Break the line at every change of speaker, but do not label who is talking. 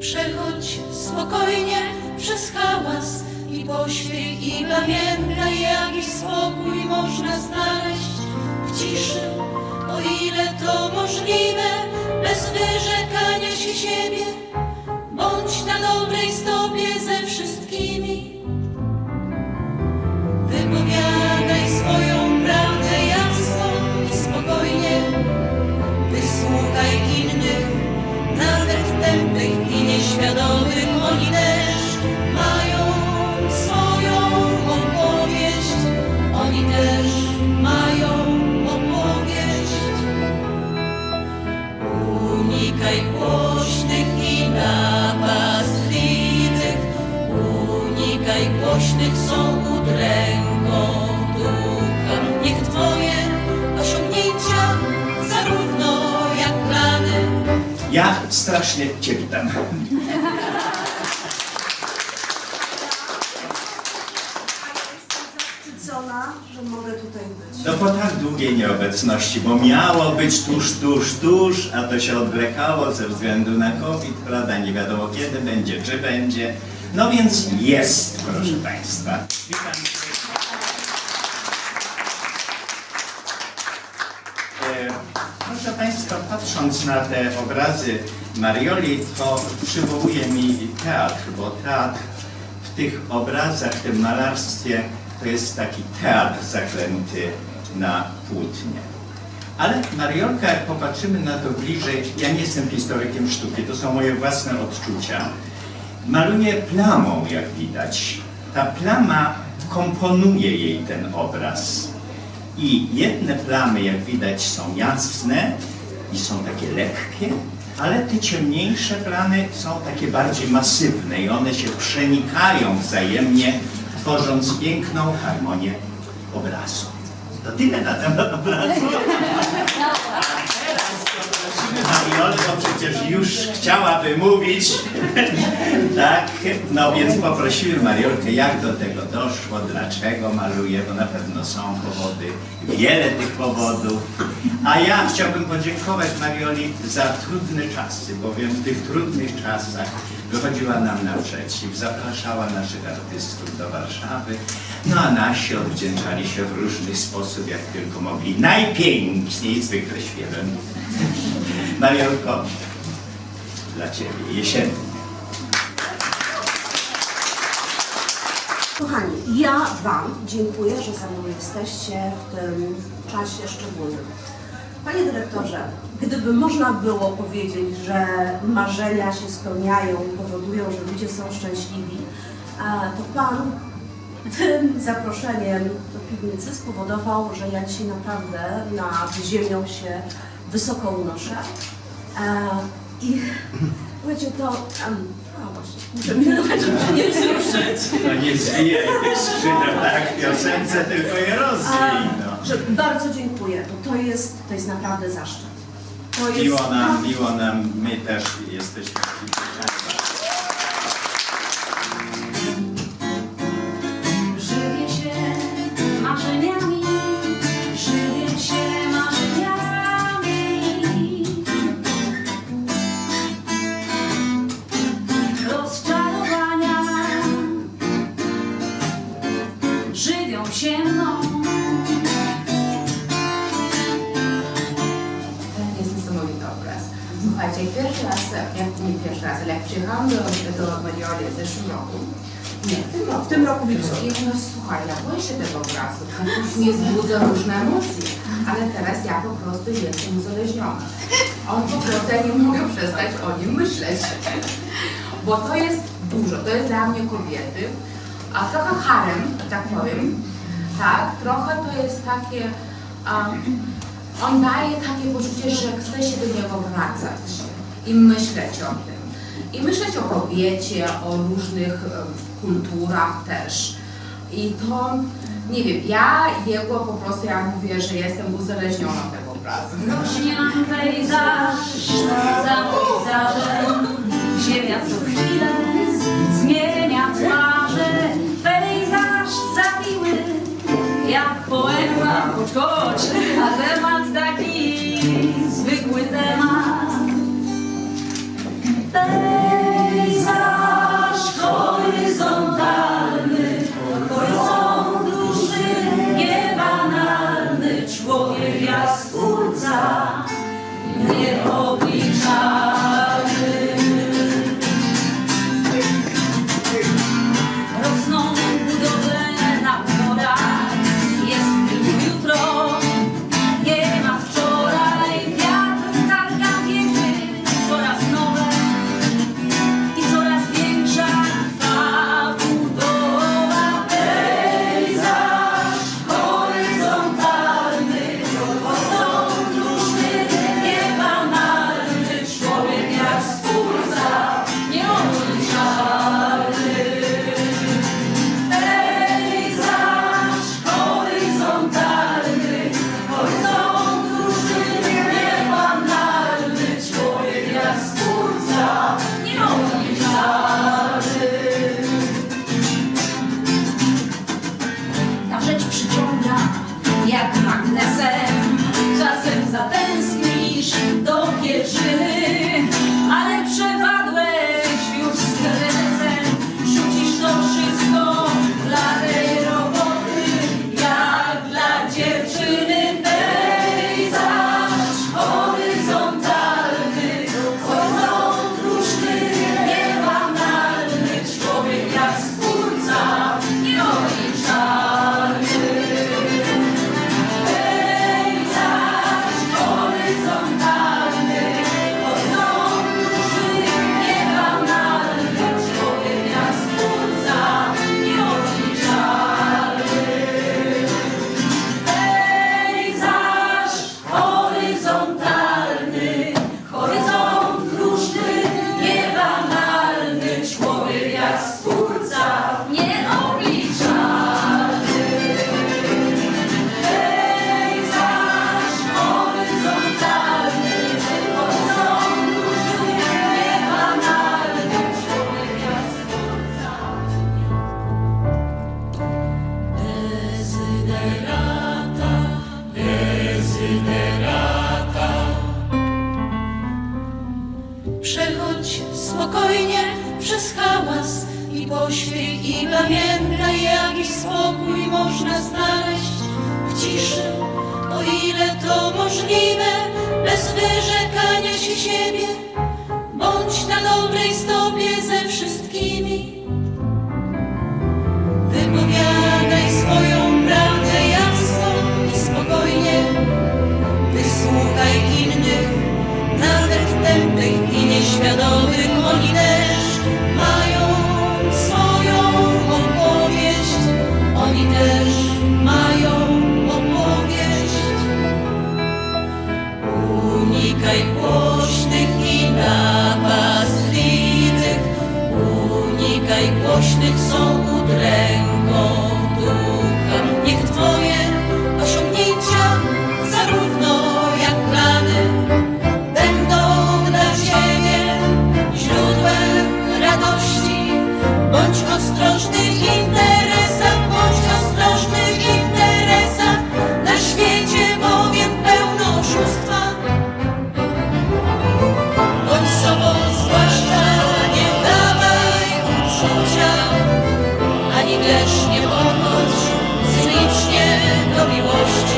Przechodź spokojnie przez hałas i pośpiech i pamiętaj, jaki spokój można znaleźć w ciszy, o ile to możliwe, bez wyrzekania się siebie. Bądź na dobrej stopie ze wszystkimi. Ducha. Niech Twoje osiągnięcia, zarówno jak plany,
Ja strasznie Cię witam.
że mogę tutaj być.
No po tak długiej nieobecności, bo miało być tuż, tuż, tuż, a to się odwlekało ze względu na COVID, prawda? Nie wiadomo kiedy będzie, czy będzie. No więc jest, proszę Państwa. Witam E, Proszę Państwa, patrząc na te obrazy Marioli, to przywołuje mi teatr, bo teatr w tych obrazach, w tym malarstwie, to jest taki teatr zaklęty na płótnie. Ale Mariolka, jak popatrzymy na to bliżej, ja nie jestem historykiem sztuki, to są moje własne odczucia. Maluje plamą, jak widać. Ta plama komponuje jej ten obraz. I jedne plamy, jak widać, są jasne i są takie lekkie, ale te ciemniejsze plamy są takie bardziej masywne i one się przenikają wzajemnie, tworząc piękną harmonię obrazu. To tyle na temat obrazu. Mariolę, bo przecież już chciałaby mówić. Tak, no więc poprosiłem Mariolkę, jak do tego doszło, dlaczego maluje, bo na pewno są powody, wiele tych powodów. A ja chciałbym podziękować Marioli za trudne czasy, bowiem w tych trudnych czasach wychodziła nam naprzeciw, zapraszała naszych artystów do Warszawy, no a nasi odwdzięczali się w różny sposób, jak tylko mogli. Najpiękniej, zwykle śpiewem. Mariolko, dla Ciebie jesiennie.
Kochani, ja Wam dziękuję, że ze mną jesteście w tym czasie szczególnym. Panie dyrektorze, gdyby można było powiedzieć, że marzenia się spełniają i powodują, że ludzie są szczęśliwi, to Pan tym zaproszeniem do piwnicy spowodował, że ja dzisiaj naprawdę nad ziemią się wysoko unoszę. I wiecie, to... pilnować, żeby nie wzruszyć. No
nie zwijaj tych skrzydeł tak w piosence, tylko je rozwij, no.
że bardzo dziękuję, bo to jest, to jest naprawdę zaszczyt. To jest Miło nam,
miło nam, my też jesteśmy Żywię
Słuchajcie, pierwszy raz, jak nie pierwszy raz, ale jak przyjechałam do, do Marioli w zeszłym roku, nie, w tym roku, w tym roku w lipcu. i no słuchaj, ja boję się tego obrazu, on już mnie wzbudza różne emocje, ale teraz ja po prostu jestem uzależniona. On po prostu, ja nie mogę przestać o nim myśleć, bo to jest dużo, to jest dla mnie kobiety, a trochę harem, tak powiem, tak, trochę to jest takie, um, on daje takie poczucie, że chce się do niego wracać i myśleć o tym. I myśleć o kobiecie, o różnych em, kulturach też. I to, nie wiem, ja jego po prostu, ja mówię, że jestem uzależniona od tego obrazu.
Rośnie pejzaż za pejzażem, ziemia co chwilę zmienia twarze. Pejzaż zawiły, jak poema, choć
spokojnie przez hałas i poświeć i pamiętaj, jaki spokój można znaleźć w ciszy, o ile to możliwe, bez wyrzekania się siebie. Bądź na dobrej stopie ze wszystkimi. Wypowiadaj swoją prawdę jasno i spokojnie. Wysłuchaj innych, nawet tępych i nieświadomych. głośnych sądów. też nie podchodź cynicznie do miłości.